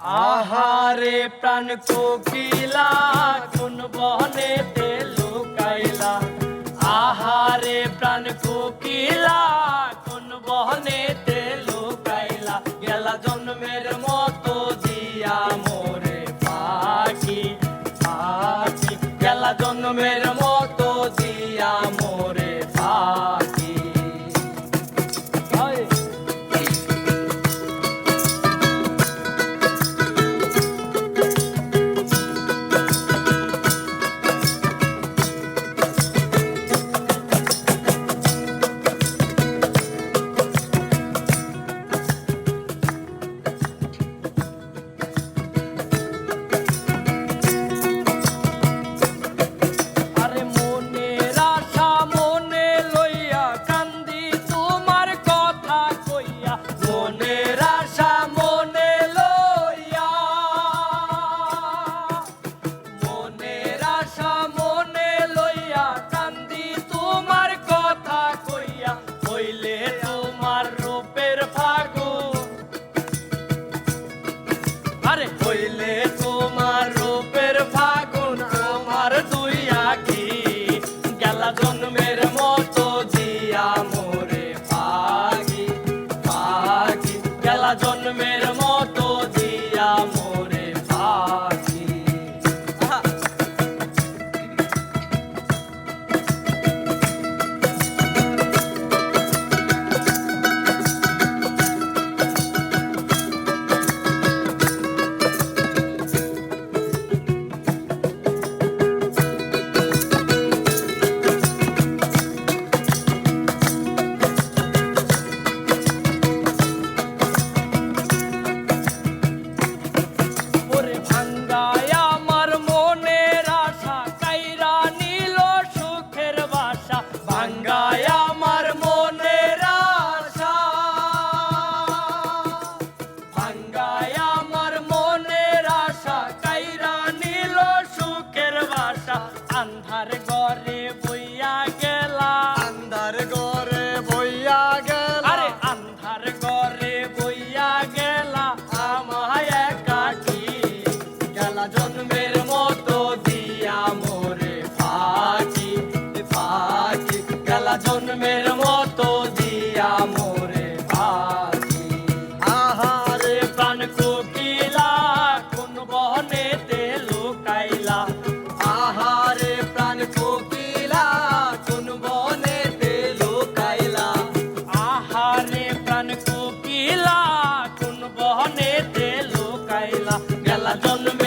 আহারে প্রাণ কোকিলা, কোন বনেতে লুকাইলা। আহারে প্রাণ কোকিলা, কোন বনেতে লুকাইলা। গেলা জন্মের মতো দিয়া মোরে পাখি পাখি। গেলা জন্মের জন্মের মতো দিয়া মোরে ফাঁকি আহারে প্রাণ কোকিলা, কোন বনেতে লুকাইলা। আহারে প্রাণ কোকিলা, কোন বনেতে লুকাইলা। আহারে প্রাণ কোকিলা, কোন বনেতে লুকাইলা। গেলা জন্ম